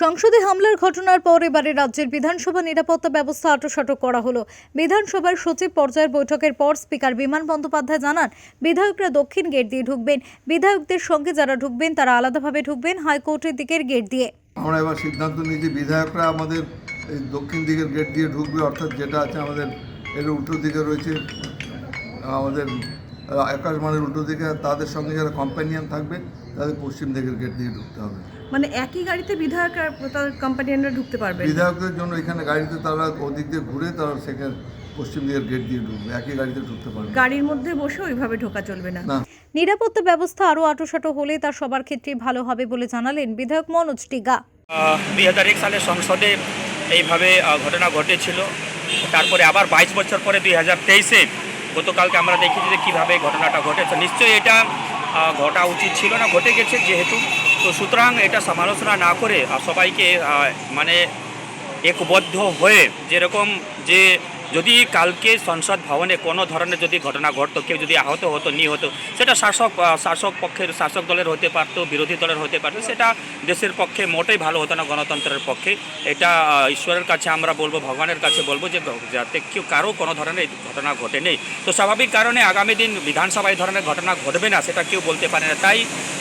সংসদে হামলার ঘটনার পর এবারে রাজ্যের বিধানসভা নিরাপত্তা ব্যবস্থা আটোসাটো করা হলো। বিধানসভার সচিব পর্যায়ের বৈঠকের পর স্পিকার বিমান বন্দ্যোপাধ্যায় জানান বিধায়করা দক্ষিণ গেট দিয়ে ঢুকবেন। বিধায়কদের সঙ্গে যারা ঢুকবেন তারা আলাদাভাবে ঢুকবেন হাইকোর্টের দিকের গেট দিয়ে। আমরা এবার সিদ্ধান্ত নিয়েছি বিধায়করা আমাদের দক্ষিণ দিকের গেট দিয়ে ঢুকবে অর্থাৎ যেটা আছে আমাদের এর উল্টো দিকে রয়েছে আমাদের আহ, আকাশবাণীর উল্টো দিকে তাদের সঙ্গে যারা কম্প্যানিয়ান থাকবে তাদের পশ্চিম দিকের গেট দিয়ে ঢুকতে হবে। মানে একই গাড়িতে বিধায়ক আর তার কোম্পানিয়ানরা ঢুকতে পারবে বিধায়কদের জন্য এখানে গাড়িতে তারা ওদিক দিয়ে ঘুরে তারা সেখানে পশ্চিম দিকের গেট দিয়ে ঢুকবে। একই গাড়িতে ঢুকতে পারবে গাড়ির মধ্যে বসে ওইভাবে ঢোকা চলবে না। নিরাপত্তা ব্যবস্থা আরও আটোসাটো হলে তা সবার ক্ষেত্রেই ভালো হবে বলে জানালেন বিধায়ক মনোজ টিগা। দুই হাজার এক সালে সংসদে এইভাবে ঘটনা ঘটেছিল। তারপরে আবার বাইশ বছর পরে দুই হাজার তেইশে গতকালকে আমরা দেখেছি যে কীভাবে ঘটনাটা ঘটেছে। নিশ্চয়ই এটা ঘটা উচিত ছিল না ঘটে গেছে যেহেতু। তো সুতরাং এটা সমালোচনা না করে সবাইকে মানে একবদ্ধ হয়ে যেরকম যে যদি কালকে সংসদ ভবনে কোনো ধরনের যদি ঘটনা ঘটতো, কেউ যদি আহত হতো, নিহত, সেটা শাসক শাসক পক্ষের, শাসক দলের হতে পারতো, বিরোধী দলের হতে পারতো, সেটা দেশের পক্ষে মোটেই ভালো হতো না, গণতন্ত্রের পক্ষে। এটা ঈশ্বরের কাছে আমরা বলব, ভগবানের কাছে বলব যে যাতে কেউ কারও কোনো ধরনের ঘটনা ঘটে নেই। তো স্বাভাবিক কারণে আগামী দিন বিধানসভায় এই ধরনের ঘটনা ঘটবে না, সেটা কেউ বলতে পারে না। তাই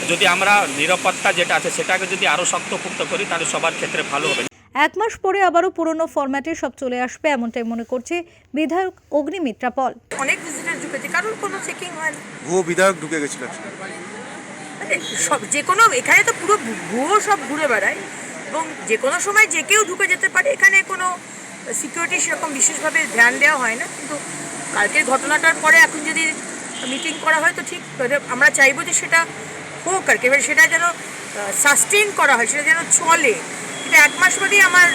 যদি আমরা নিরাপত্তা যেটা আছে, সেটাকে যদি আরও শক্তপুক্ত করি, তাহলে সবার ক্ষেত্রে ভালো হবে। এক মাস পরে আবারও পুরনো ফরম্যাটে সব চলে আসবে এমনটাই মনে করছে বিধায়ক অগ্নিমিত্রা পল। অনেক ভিজিটার ঢুকেছে কারোর কোনো চেকিং হয় না। ভুয়ো বিধায়ক ঢুকে গেছিল মানে সব যে কোনো এখানে তো পুরো ভুয়ো সব ঘুরে বেড়ায়। এবং যে কোনো সময় যে কেউ ঢুকে যেতে পারে এখানে কোনো সিকিউরিটি সেরকম বিশেষভাবে ধ্যান দেওয়া হয় না। কিন্তু কালকের ঘটনাটার পরে এখন যদি মিটিং করা হয় তো ঠিক। আমরা চাইব যে সেটা হোক আর কি এবার সেটা যেন সাস্টেন করা হয় সেটা যেন চলে। এক মাস বাদেই আমার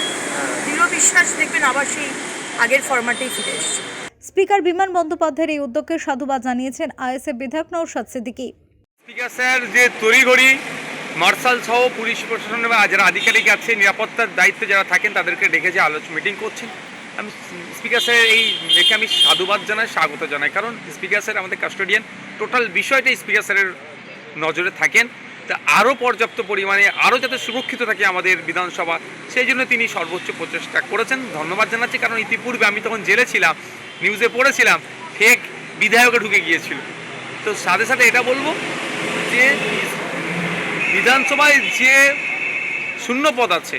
দৃঢ় বিশ্বাস দেখবেন আবার সেই আগের ফরম্যাটেই ফিরে এসছে। স্পিকার বিমান বন্দ্যোপাধ্যায়ের এই উদ্যোগকে সাধুবাদ জানিয়েছেন আইএসএফ বিধায়ক নৌশাদ সিদ্দিকী। স্পিকার স্যার যে তড়িঘড়ি মার্শাল সহ পুলিশ প্রশাসন বা যারা আধিকারিক আছে নিরাপত্তার দায়িত্বে যারা থাকেন তাদেরকে ডেকে যে আলোচনা মিটিং করছেন। আমি স্পিকার স্যার এই একে আমি সাধুবাদ জানাই স্বাগত জানাই। কারণ স্পিকার স্যার আমাদের কাস্টোডিয়ান টোটাল বিষয়টাই স্পিকার স্যারের নজরে থাকেন। তা আরও পর্যাপ্ত পরিমাণে আরও যাতে সুরক্ষিত থাকে আমাদের বিধানসভা, সেই জন্য তিনি সর্বোচ্চ প্রচেষ্টা করেছেন। ধন্যবাদ জানাচ্ছি, কারণ ইতিপূর্বে আমি তখন জেলে ছিলাম, নিউজে পড়েছিলাম, ফেক বিধায়কে ঢুকে গিয়েছিল। তো সাথে সাথে এটা বলব যে, বিধানসভায় যে শূন্য পদ আছে,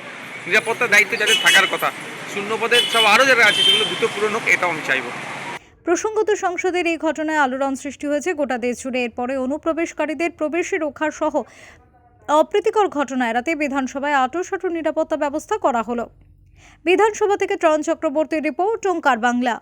নিরাপত্তার দায়িত্ব যাদের থাকার কথা শূন্য পদের সব আরও যারা আছে, সেগুলো দ্রুত পূরণ হোক, এটাও আমি চাইব। প্রসঙ্গত সংসদের এই ঘটনায় আলোড়ন সৃষ্টি হয়েছে গোটা দেশ জুড়ে। এরপরে অনুপ্রবেশকারীদের প্রবেশে রক্ষার সহ অপ্রীতিকর ঘটনা এড়াতে বিধানসভায় আটোসাটো নিরাপত্তা ব্যবস্থা করা হলো। বিধানসভা থেকে ত্রয়ন চক্রবর্তীর রিপোর্ট ওঙ্কার বাংলা।